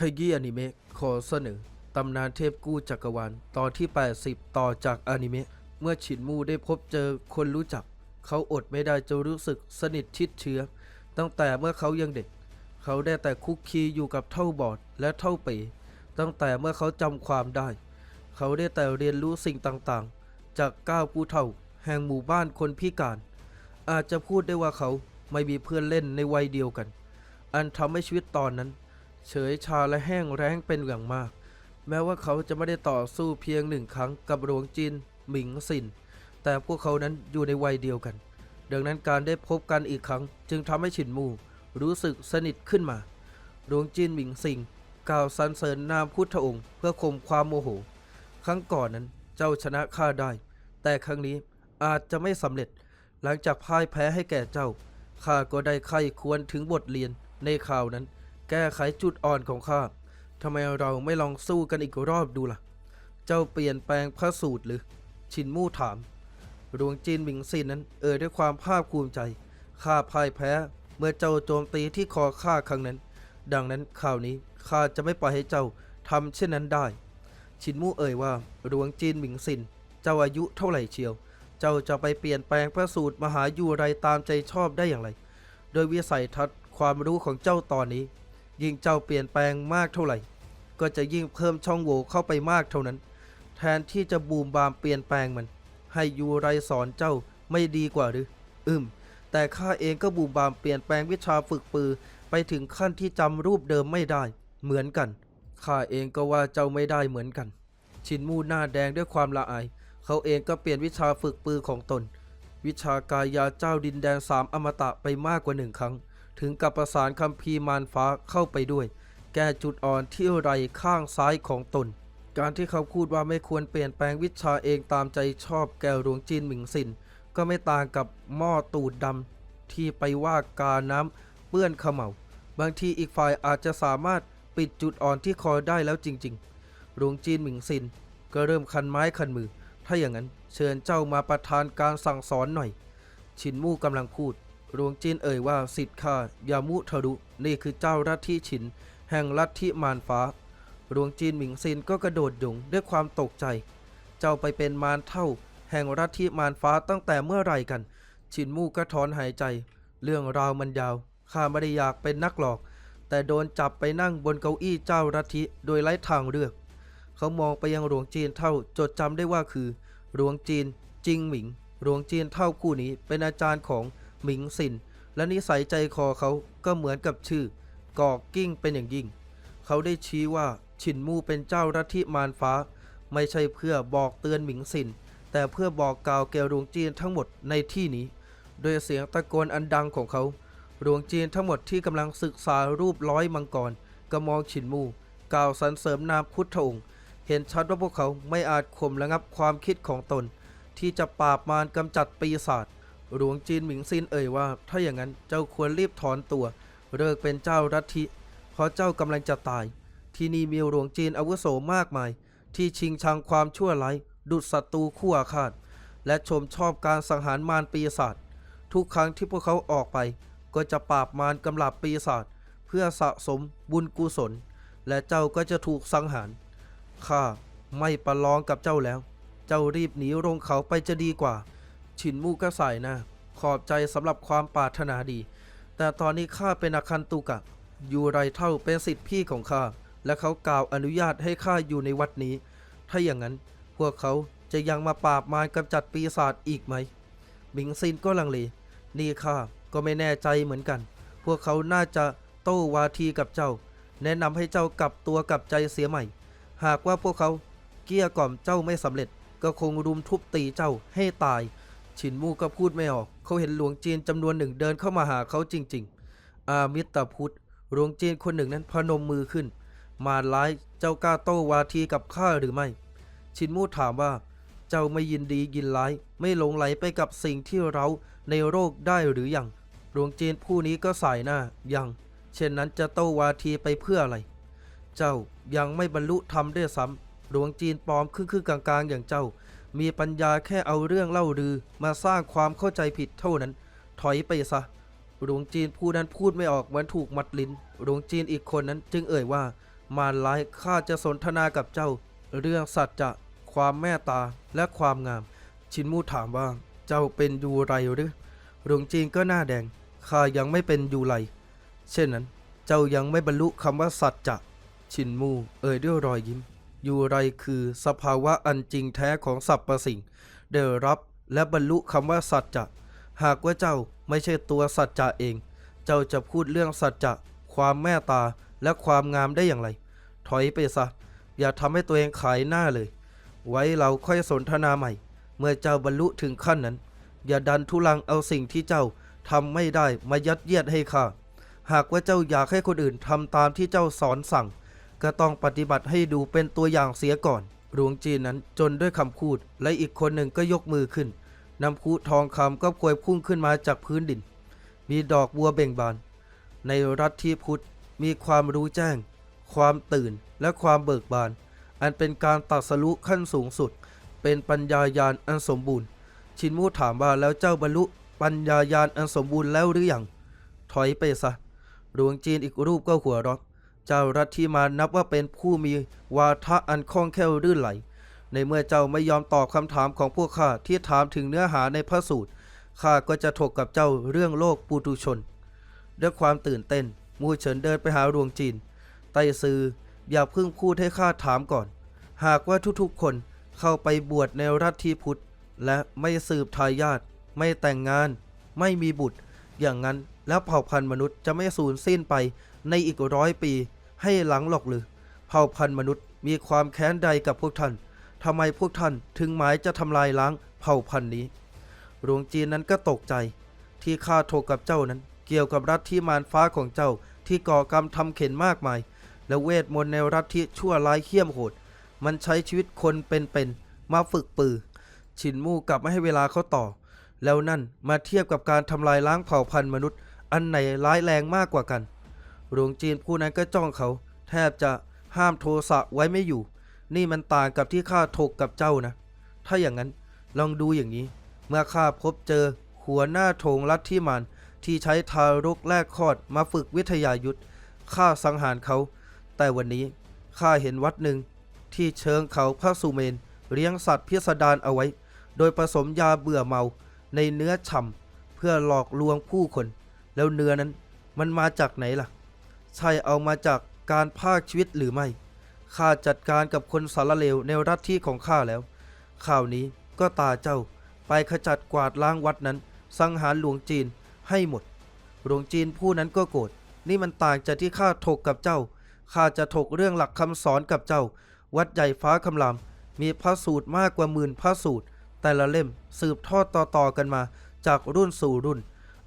ขยี้อนิเมะขอเสนอตำนานเทพกู้จักรวาลตอนที่ 80 ต่อจากอนิเมะเมื่อฉินมูได้พบเจอคนรู้จัก เขาอดไม่ได้จะรู้สึกสนิทชิดเชื้อ ตั้งแต่เมื่อเขายังเด็ก เขาได้แต่คุกคีอยู่กับเท่าบอดและเท่าป๋ตั้งแต่เมื่อเขาจำความได้ เขาได้แต่เรียนรู้สิ่งต่างๆ จากก้าวผู้เฒ่า แห่งหมู่บ้านคนพิการ อาจจะพูดได้ว่าเขาไม่มีเพื่อนเล่นในวัยเดียวกัน อันทำให้ชีวิตตอนนั้น เฉยชาและแห้งแล้งเป็นอย่างมาก แม้ว่าเขาจะไม่ได้ต่อสู้เพียงหนึ่งครั้งกับหลวงจินหมิงสิน แต่พวกเขานั้นอยู่ในวัยเดียวกัน ดังนั้นการได้พบกันอีกครั้ง จึงทำให้ฉินมูรู้สึกสนิทขึ้นมาหลวงจินหมิงสิงกล่าวสรรเสริญนามพุทธองค์ เพื่อข่มความโมโห ครั้งก่อนนั้นเจ้าชนะข้าได้ แต่ครั้งนี้อาจจะไม่สำเร็จ หลังจากพ่ายแพ้ให้แก่เจ้าข้าก็ได้ไข้ควรถึงบทเรียนในข่าวนั้น แก้ไขจุดอ่อนของข้าทำไมเราไม่ลองสู้กันอีกรอบดูล่ะ เจ้าเปลี่ยนแปลงพระสูตรหรือ ชินมู่ถามหลวงจีนหมิงซินนั้น เอ่ยด้วยความภาคภูมิใจ ข้าพ่ายแพ้ เมื่อเจ้าโจมตีที่คอข้าครั้งนั้น ดังนั้นข่าวนี้ข้าจะไม่ปล่อยให้เจ้าทำเช่นนั้นได้ ชินมู่เอ่ยว่าหลวงจีนหมิงซิน เจ้าอายุเท่าไหร่เชียว เจ้าจะไปเปลี่ยนแปลงพระสูตรมหายูไรตามใจชอบได้อย่างไร โดยวิสัยทัศน์ความรู้ของเจ้าตอนนี้ ยิ่งเจ้าเปลี่ยนแปลงมากเท่าไหร่ ก็จะยิ่งเพิ่มช่องโหว่เข้าไปมากเท่านั้น แทนที่จะบูมบามเปลี่ยนแปลงมัน ให้ยูไรสอนเจ้าไม่ดีกว่าหรือ อืม แต่ข้าเองก็บูมบามเปลี่ยนแปลงวิชาฝึกปือ ไปถึงขั้นที่จำรูปเดิมไม่ได้ เหมือนกัน ข้าเองก็ว่าเจ้าไม่ได้เหมือนกัน ชินมูหน้าแดงด้วยความละอาย เขาเองก็เปลี่ยนวิชาฝึกปือของตน วิชากายาเจ้าดินแดนสามอมตะไปมากกว่าหนึ่งครั้ง ถึงกับประสานคัมภีร์มารฟ้าเข้าไปด้วย แก้จุดอ่อนที่ไรข้างซ้ายของตน การที่เขาพูดว่าไม่ควรเปลี่ยนแปลงวิชาเองตามใจชอบแก่หลวงจีนหมิงสิน ก็ไม่ต่างกับหม้อตูดดำที่ไปว่ากาน้ำเปื้อนขมเหลาบางทีอีกฝ่ายอาจจะสามารถปิดจุดอ่อนที่คอได้แล้วจริงๆหลวงจีนหมิงสิน ก็เริ่มคันไม้คันมือ ถ้าอย่างนั้นเชิญเจ้ามาประทานการสั่งสอนหน่อย ชินมู่กำลังพูด หลวงจีนเอ่ยว่าสิทธิ์ข้ายามุทรุ นี่คือเจ้าลัทธิฉิน แห่งลัทธิมารฟ้า หลวงจีนหมิงซินก็กระโดดหยงด้วยความตกใจ เจ้าไปเป็นมารเท่า แห่งลัทธิมารฟ้าตั้งแต่เมื่อไหร่กันชินมู่ก็ถอนหายใจ เรื่องราวมันยาว ข้าไม่ได้อยากเป็นนักหลอก แต่โดนจับไปนั่งบนเก้าอี้เจ้าลัทธิโดยไร้ทางเลือก เขามองไปยังหลวงจีนเท่าจดจำได้ว่าคือ หลวงจีนจิงหมิง หลวงจีนเท่าคู่นี้เป็นอาจารย์ของ หมิงซิน และนิสัยใจคอเขาก็เหมือนกับชื่อกอกกิ้งเป็นอย่างยิ่ง เขาได้ชี้ว่าฉินมู่เป็นเจ้ารัทธิมารฟ้า ไม่ใช่เพื่อบอกเตือนหมิงซิน แต่เพื่อบอกกล่าวแก่หลวงจีนทั้งหมดในที่นี้ โดยเสียงตะโกนอันดังของเขาหลวงจีนทั้งหมดที่กำลังศึกษารูปร้อยมังกรก็มองฉินมู่กล่าวสรรเสริมนามพุทธองค์ เห็นชัดว่าพวกเขาไม่อาจข่มระงับความคิดของตน ที่จะปราบมารกำจัดปีศาจ หลวงจีนหมิงซินเอ่ยว่า ถ้าอย่างนั้นเจ้าควรรีบถอนตัวเลิกเป็นเจ้ารัฐิเพราะเจ้ากำลังจะตาย ที่นี่มีหลวงจีนอาวุโสมากมาย ที่ชิงชังความชั่วร้ายดุจศัตรูคู่อาฆาตและชมชอบการสังหารมารปีศาจทุกครั้งที่พวกเขาออกไป ก็จะปราบมารกำลับปีศาจเพื่อสะสมบุญกุศล และเจ้าก็จะถูกสังหารข้าไม่ประลองกับเจ้าแล้ว เจ้ารีบหนีลงเขาไปจะดีกว่า ฉินมู่ก็ใส่น้าขอบใจสำหรับความปรารถนาดี แต่ตอนนี้ข้าเป็นอาคันตุกะ อยู่ไรเท่าเป็นสิทธิพี่ของข้า และเขากล่าวอนุญาตให้ข้าอยู่ในวัดนี้ ถ้าอย่างนั้นพวกเขาจะยังมาปราบมารกำจัดปีศาจอีกไหมหมิงซินก็ลังเล นี่ข้าก็ไม่แน่ใจเหมือนกัน พวกเขาน่าจะโต้วาทีกับเจ้า แนะนำให้เจ้ากลับตัวกลับใจเสียใหม่ หากว่าพวกเขาเกี้ยกล่อมเจ้าไม่สำเร็จ ก็คงรุมทุบตีเจ้าให้ตาย ฉินมู่ก็พูดไม่ออก เขาเห็นหลวงจีนจำนวนหนึ่งเดินเข้ามาหาเขาจริง ๆ อามิตรพุทธหลวงจีนคนหนึ่งนั้นพนมมือขึ้น มารร้ายเจ้ากล้าโต้วาทีกับข้าหรือไม่ ชินมู่ถามว่า เจ้าไม่ยินดียินร้าย ไม่หลงไหลไปกับสิ่งที่เราในโรคได้หรือยังหลวงจีนผู้นี้ก็สายหน้ายังเช่นนั้นจะโต้วาทีไปเพื่ออะไร เจ้ายังไม่บรรลุธรรมด้วยซ้ำหลวงจีนปลอมครึ่งๆกลางๆ อย่างเจ้า มีปัญญาแค่เอาเรื่องเล่าลือมาสร้างความเข้าใจผิดเท่านั้น ถอยไปซะหลวงจีนผู้นั้นพูดไม่ออกเหมือนถูกมัดลิ้นหลวงจีนอีกคนนั้นจึงเอ่ยว่า มารร้ายข้าจะสนทนากับเจ้า เรื่องสัจจะความแม่ตาและความงาม ชินมูถามว่าเจ้าเป็นยูไรหรือหลวงจีนก็หน้าแดงข้ายังไม่เป็นยูไรเช่นนั้น เจ้ายังไม่บรรลุคำว่าสัจจะชินมูเอ่ยด้วยรอยยิ้ม อยู่ไรคือสภาวะอันจริงแท้ของสรรพสิ่งได้รับและบรรลุคำว่าสัจจะ หากว่าเจ้าไม่ใช่ตัวสัจจะเอง เจ้าจะพูดเรื่องสัจจะ ความแม่ตาและความงามได้อย่างไร ถอยไปซะ อย่าทำให้ตัวเองขายหน้าเลย ไว้เราค่อยสนทนาใหม่ เมื่อเจ้าบรรลุถึงขั้นนั้น อย่าดันทุลังเอาสิ่งที่เจ้าทำไม่ได้มายัดเยียดให้ข้าหากว่าเจ้าอยากให้คนอื่นทำตามที่เจ้าสอนสั่ง ก็ต้องปฏิบัติให้ดูเป็นตัวอย่างเสียก่อน หลวงจีนนั้นจนด้วยคำพูด และอีกคนหนึ่งก็ยกมือขึ้นน้ำพุทองคำก็พวยพุ่งขึ้นมาจากพื้นดิน มีดอกบัวเบ่งบาน ในรัฐที่พุทธมีความรู้แจ้ง ความตื่นและความเบิกบาน อันเป็นการตัดสรุขั้นสูงสุด เป็นปัญญายาณอันสมบูรณ์ ชินมูถามว่าแล้วเจ้าบรรลุปัญญายาณอันสมบูรณ์แล้วหรือยังถอยไปซะหลวงจีนอีกรูปก็หัวเราะ เจ้ารัฐที่มานับว่าเป็นผู้มีวาทะอันคล่องแคล่วลื่นไหล ในเมื่อเจ้าไม่ยอมตอบคำถามของพวกข้าที่ถามถึงเนื้อหาในพระสูตรข้าก็จะถกกับเจ้าเรื่องโลกปุตุชน ด้วยความตื่นเต้น มูเฉินเดินไปหาหลวงจีน ไต้ซืออย่าเพิ่งพูดให้ข้าถามก่อน หากว่าทุกๆคนเข้าไปบวชในรัฐที่พุทธ และไม่สืบทายาทไม่แต่งงาน ไม่มีบุตร อย่างนั้นแล้วเผ่าพันธุ์มนุษย์จะไม่สูญสิ้นไปในอีกร้อยปี ให้หลังหรอกหรือ เผ่าพันธุ์มนุษย์มีความแค้นใดกับพวกท่านทำไมพวกท่านถึงหมายจะทำลายล้างเผ่าพันธุ์นี้ หลวงจีนนั้นก็ตกใจ ที่ข้าโทรกับเจ้านั้น เกี่ยวกับรัฐที่มารฟ้าของเจ้าที่ก่อกรรมทำเข็นมากมาย และเวทมนต์ในรัฐที่ชั่วร้ายเหี้ยมโหด มันใช้ชีวิตคนเป็นๆมาฝึกปือ ชินมู่กลับไมาให้เวลาเขาต่อ แล้วนั่นมาเทียบกับการทำลายล้างเผ่าพันธุ์มนุษย์ อันไหนร้ายแรงมากกว่ากัน หลวงจีนผู้นั้นก็จ้องเขา แทบจะห้ามโทสะไว้ไม่อยู่ นี่มันต่างกับที่ข้าถกกับเจ้านะ ถ้าอย่างนั้นลองดูอย่างนี้ เมื่อข้าพบเจอหัวหน้าโถงลัทธิมานที่ใช้ทารกแรกคลอดมาฝึกวิทยายุทธข้าสังหารเขา แต่วันนี้ข้าเห็นวัดหนึ่ง ที่เชิงเขาพระสุเมน เลี้ยงสัตว์พิสดารเอาไว้ โดยผสมยาเบื่อเมาในเนื้อฉ่ำเพื่อหลอกลวงผู้คน แล้วเนื้อนั้นมันมาจากไหนล่ะ ใช่เอามาจากการพากชีวิตหรือไม่ ข้าจัดการกับคนสารเลวในรัฐที่ของข้าแล้ว ข่าวนี้ก็ตาเจ้าไปขจัดกวาดล้างวัดนั้น สังหารหลวงจีนให้หมด หลวงจีนผู้นั้นก็โกรธ นี่มันต่างจากที่ข้าถกกับเจ้า ข้าจะถกเรื่องหลักคำสอนกับเจ้า วัดใหญ่ฟ้าคำราม มีพระสูตรมากกว่าหมื่นพระสูตร แต่ละเล่มสืบทอดต่อๆกันมาจากรุ่นสู่รุ่น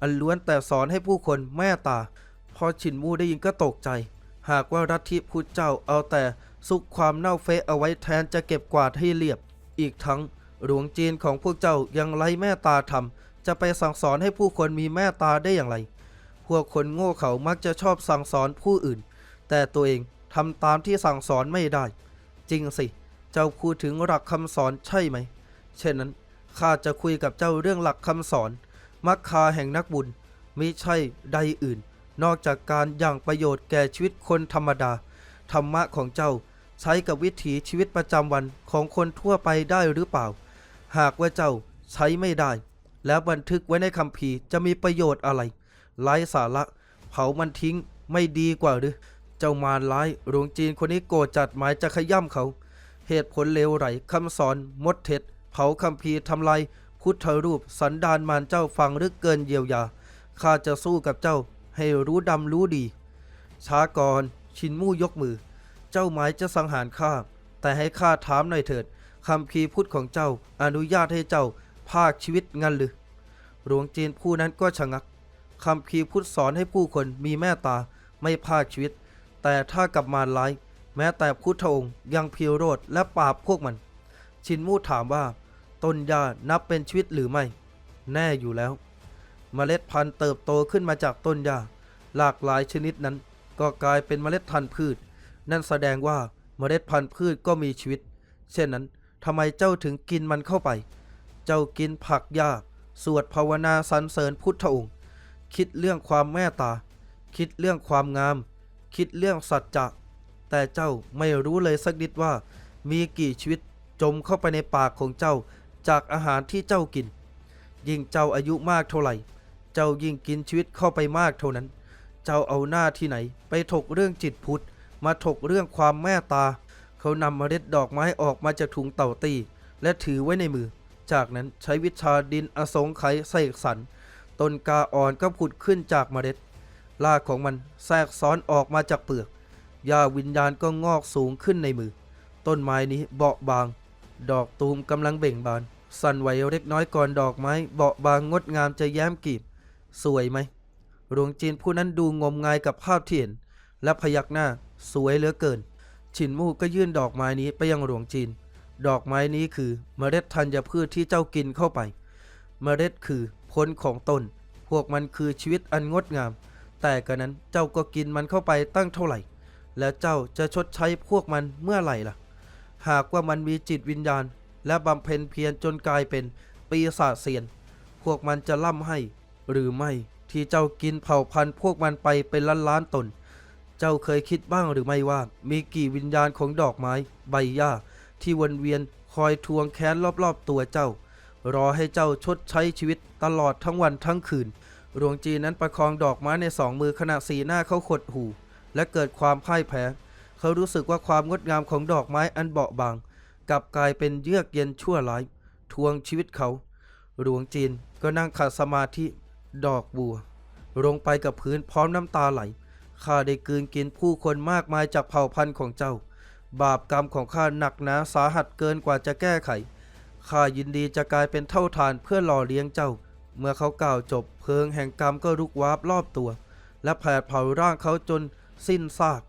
อันล้วนแต่สอนให้ผู้คนแม่ตา พอฉินมูได้ยินก็ตกใจ หากว่ารัฐที่พุทธเจ้าเอาแต่ซุกความเน่าเฟะเอาไว้แทนจะเก็บกวาดให้เรียบ อีกทั้งหลวงจีนของพวกเจ้ายังไร้แม่ตาทำจะไปสั่งสอนให้ผู้คนมีแม่ตาได้อย่างไร พวกคนโง่เขามักจะชอบสั่งสอนผู้อื่น แต่ตัวเองทำตามที่สั่งสอนไม่ได้ จริงสิ เจ้าพูดถึงหลักคำสอนใช่ไหม เช่นนั้นข้าจะคุยกับเจ้าเรื่องหลักคำสอนมักคาแห่งนักบุญมิใช่ใดอื่น นอกจากการอย่างประโยชน์แก่ชีวิตคนธรรมดา ธรรมะของเจ้าใช้กับวิถีชีวิตประจำวันของคนทั่วไปได้หรือเปล่า หากว่าเจ้าใช้ไม่ได้ แล้วบันทึกไว้ในคัมภีร์จะมีประโยชน์อะไรไร้สาระ เผามันทิ้งไม่ดีกว่าหรือ เจ้ามารร้ายหลวงจีนคนนี้โกรธจัดหมายจะขย่ำเขา เหตุผลเลวไหลคำสอนมดเท็จ เผาคัมภีร์ทำลายพุทธรูปสันดานมารเจ้าฟังหรือเกินเยียวยาข้าจะสู้กับเจ้า ให้รู้ดำรู้ดี ช้าก่อนชินมู่ยกมือ เจ้าหมายจะสังหารข้า แต่ให้ข้าถามหน่อยเถิดคำพีพุทธของเจ้าอนุญาตให้เจ้าภาคชีวิตงั้นหรือหลวงจีนผู้นั้นก็ชะงักคำพีพุทธสอนให้ผู้คนมีแม่ตาไม่ภาคชีวิต แต่ถ้ากับมารร้าย แม้แต่พุทธองค์ยังเพียวโรดและปราบพวกมัน ชินมู่ถามว่า ต้นหญ้านับเป็นชีวิตหรือไม่ แน่อยู่แล้ว เมล็ดพันธุ์เติบโตขึ้นมาจากต้นหญ้าหลากหลายชนิดนั้น ก็กลายเป็นเมล็ดพันธุ์พืช นั่นแสดงว่าเมล็ดพันธุ์พืชก็มีชีวิต เช่นนั้นทำไมเจ้าถึงกินมันเข้าไป เจ้ากินผักหญ้าสวดภาวนาสรรเสริญพุทธองค์ คิดเรื่องความแม่ตา คิดเรื่องความงาม คิดเรื่องสัจจะแต่เจ้าไม่รู้เลยสักนิดว่า มีกี่ชีวิตจมเข้าไปในปากของเจ้าจากอาหารที่เจ้ากิน ยิ่งเจ้าอายุมากเท่าไหร่ เจ้ายิ่งกินชีวิตเข้าไปมากเท่านั้น เจ้าเอาหน้าที่ไหน ไปถกเรื่องจิตพุทธ มาถกเรื่องความแม่ตา เขานำเมล็ดดอกไม้ออกมาจากถุงเต่าตี และถือไว้ในมือ จากนั้นใช้วิชาดินอสงไขยเสกสรรต้นกาอ่อนก็ผุดขึ้นจากเมล็ดรากของมันแทรกซ้อนออกมาจากเปลือกหญ้าวิญญาณก็งอกสูงขึ้นในมือ ต้นไม้นี้เบาบาง ดอกตูมกำลังเบ่งบาน สั่นไหวเล็กน้อยก่อนดอกไม้เบาบางงดงามจะแย้มกลีบ สวยไหมหลวงจีนผู้นั้นดูงมงายกับภาพที่เห็น และพยักหน้า สวยเหลือเกิน ฉินมู่ก็ยื่นดอกไม้นี้ไปยังหลวงจีน ดอกไม้นี้คือเมล็ดธัญพืชที่เจ้ากินเข้าไป เมล็ดคือผลของตน พวกมันคือชีวิตอันงดงาม แต่กระนั้นเจ้าก็กินมันเข้าไปตั้งเท่าไหร่ แล้วเจ้าจะชดใช้พวกมันเมื่อไหร่ล่ะ หากว่ามันมีจิตวิญญาณ และบำเพ็ญเพียรจนกลายเป็นปีศาจเสียน พวกมันจะล่ำให้ หรือไม่ที่เจ้ากินเผ่าพันธุ์พวกมันไปเป็นล้านล้านตน เจ้าเคยคิดบ้างหรือไม่ว่า มีกี่วิญญาณของดอกไม้ ใบหญ้า ที่วนเวียนคอยทวงแค้นรอบๆตัวเจ้า รอให้เจ้าชดใช้ชีวิตตลอดทั้งวันทั้งคืนหลวงจีนนั้นประคองดอกไม้ในสองมือขณะสีหน้าเขาขดหูและเกิดความพ่ายแพ้ เขารู้สึกว่าความงดงามของดอกไม้อันเบาบางกลับกลายเป็นเยือกเย็นชั่วร้าย ทวงชีวิตเขา หลวงจีนก็นั่งขัดสมาธิ ดอกบัว ลงไปกับพื้นพร้อมน้ำตาไหล ข้าได้กลืนกินผู้คนมากมายจากเผ่าพันธุ์ของเจ้า บาปกรรมของข้าหนักหนาสาหัสเกินกว่าจะแก้ไข ข้ายินดีจะกลายเป็นเท่าทานเพื่อหล่อเลี้ยงเจ้า เมื่อเขากล่าวจบเพลิงแห่งกรรมก็ลุกวาบรอบตัว และแผดเผาร่างเขาจนสิ้นซาก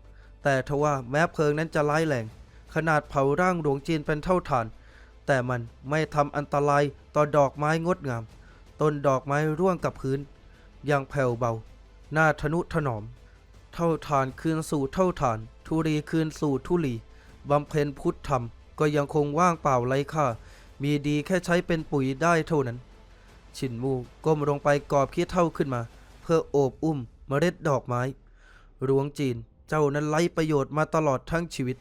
แต่ทว่าแม้เพลิงนั้นจะร้ายแรงขนาดเผาร่างหลวงจีนเป็นเท่าฐาน แต่มันไม่ทำอันตรายต่อดอกไม้งดงาม ต้นดอกไม้ร่วงกับพื้น อย่างแผ่วเบา หน้าทนุถนอม เท่าฐานคืนสู่เท่าฐาน ทุรีคืนสู่ทุลีบำเพ็ญพุทธธรรม ก็ยังคงว่างเปล่าไร้ค่า มีดีแค่ใช้เป็นปุ๋ยได้เท่านั้น ชินมูก้มลงไปกอบขี้เท่าขึ้นมา เพื่อโอบอุ้มเมล็ดดอกไม้หลวงจีน เจ้านั้นไร้ประโยชน์มาตลอดทั้งชีวิต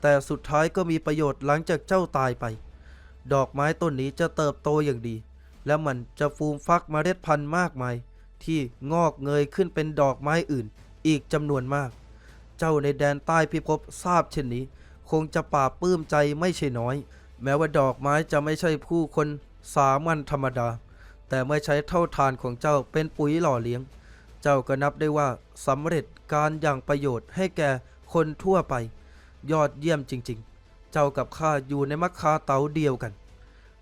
แต่สุดท้ายก็มีประโยชน์หลังจากเจ้าตายไป ดอกไม้ต้นนี้จะเติบโตอย่างดี และมันจะฟูมฟักเมล็ดพันธุ์มากมาย ที่งอกเงยขึ้นเป็นดอกไม้อื่น อีกจำนวนมาก เจ้าในแดนใต้พิภพทราบเช่นนี้ คงจะปราปลื้มใจไม่ใช่น้อย แม้ว่าดอกไม้จะไม่ใช่ผู้คนสามัญธรรมดา แต่เมื่อใช้เท่าทานของเจ้าเป็นปุ๋ยหล่อเลี้ยง เจ้าก็นับได้ว่าสำเร็จการอย่างประโยชน์ให้แก่คนทั่วไป ยอดเยี่ยมจริง ๆ เจ้ากับข้าอยู่ในมัคคาเตาเดียวกัน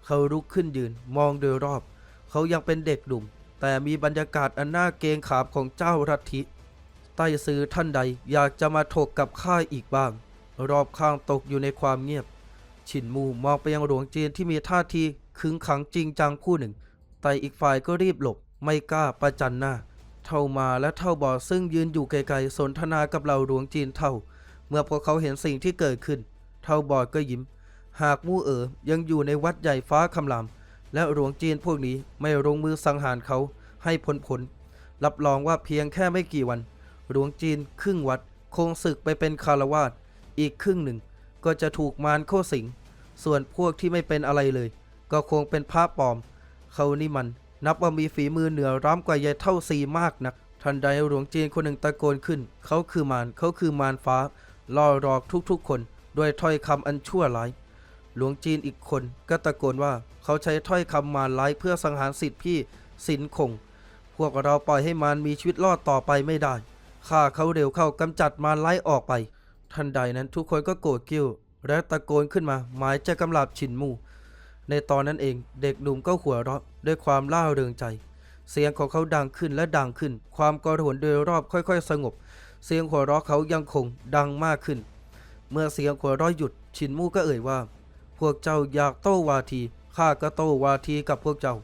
เขาลุกขึ้นยืนมองโดยรอบ เขายังเป็นเด็กหนุ่ม แต่มีบรรยากาศอันน่าเกรงขามของเจ้ารัฐิใต้ซื้อท่านใดอยากจะมาถกกับข้าอีกบ้าง รอบข้างตกอยู่ในความเงียบ ฉินมูมองไปยังหลวงจีนที่มีท่าทีขึงขังจริงจังผู้หนึ่ง แต่อีกฝ่ายก็รีบหลบ ไม่กล้าประจันหน้า เท่ามาและเท่าบอซึ่งยืนอยู่ไกลๆสนทนากับเหล่าหลวงจีนเท่า เมื่อพวกเขาเห็นสิ่งที่เกิดขึ้น เท่าบอดก็ยิ้ม หากมู่เอ๋อยังอยู่ในวัดใหญ่ฟ้าคำรามและหลวงจีนพวกนี้ไม่ลงมือสังหารเขาให้พ้นผล รับรองว่าเพียงแค่ไม่กี่วัน หลวงจีนครึ่งวัด คงศึกไปเป็นคารวาสอีกครึ่งหนึ่ง ก็จะถูกมารเข้าสิง ส่วนพวกที่ไม่เป็นอะไรเลย ก็คงเป็นพระปลอม เขานี่มันนับว่ามีฝีมือเหนือร้ำกว่ายายเท่าซีมากนัก ทันใดหลวงจีนคนหนึ่งตะโกนขึ้น เขาคือมารเขาคือมารฟ้าล่อหลอกทุกๆคน ด้วยถ้อยคำอันชั่วร้าย หลวงจีนอีกคนก็ตะโกนว่าเขาใช้ถ้อยคำมารร้ายเพื่อสังหารสิทธิพี่สินคง พวกเราปล่อยให้มารมีชีวิตรอดต่อไปไม่ได้ฆ่าเขาเร็วเข้ากำจัดมารร้ายออกไป ทันใดนั้นทุกคนก็โกรธกิ้ว และตะโกนขึ้นมา หมายจะกำลับฉินมู่ ในตอนนั้นเองเด็กหนุ่มก็หัวเราะด้วยความล่าเริงใจ เสียงของเขาดังขึ้นและดังขึ้น ความกระหนโดยรอบค่อยๆ สงบ เสียงหัวเราะเขายังคงดังมากขึ้น เมื่อเสียงหัวเราะหยุดฉินมู่ก็เอ่ยว่า พวกเจ้าอยากโต้วาที ข้าก็โต้วาทีกับพวกเจ้า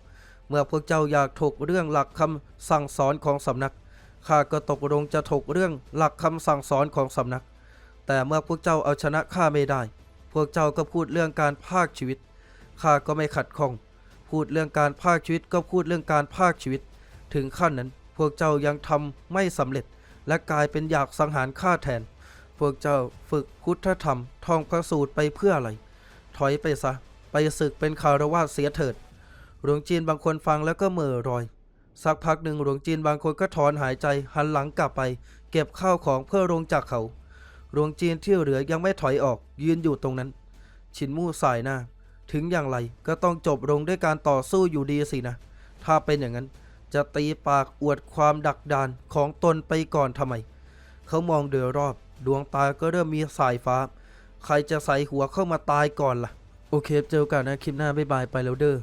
เมื่อพวกเจ้าอยากถกเรื่องหลักคำสั่งสอนของสำนัก ข้าก็ตกลงจะถกเรื่องหลักคำสั่งสอนของสำนัก แต่เมื่อพวกเจ้าเอาชนะข้าไม่ได้ พวกเจ้าก็พูดเรื่องการพากชีวิต ข้าก็ไม่ขัดข้อง พูดเรื่องการพากชีวิตก็พูดเรื่องการพากชีวิต ถึงขั้นนั้น พวกเจ้ายังทำไม่สำเร็จ และกลายเป็นอยากสังหารข้าแทน พวกเจ้าฝึกพุทธธรรมท่องพระสูตรไปเพื่ออะไร ถอยไปซะ ไปศึกเป็นคารวาสเสียเถิด หลวงจีนบางคนฟังแล้วก็เหม่อรอย สักพักหนึ่งหลวงจีนบางคนก็ถอนหายใจหันหลังกลับไป เก็บข้าวของเพื่อลงจากเขา หลวงจีนที่เหลือยังไม่ถอยออก ยืนอยู่ตรงนั้น ชินมู่สายหน้า ถึงอย่างไรก็ต้องจบลงด้วยการต่อสู้อยู่ดีสินะ ถ้าเป็นอย่างนั้นจะตีปากอวดความดักดานของตนไปก่อนทำไม เขามองเดือรอบ ดวงตาก็เริ่มมีสายฟ้า ใครจะใส่หัวเข้ามาตายก่อนล่ะ โอเค เจอกันนะคลิปหน้าบ๊ายบายไปแล้วเด้อ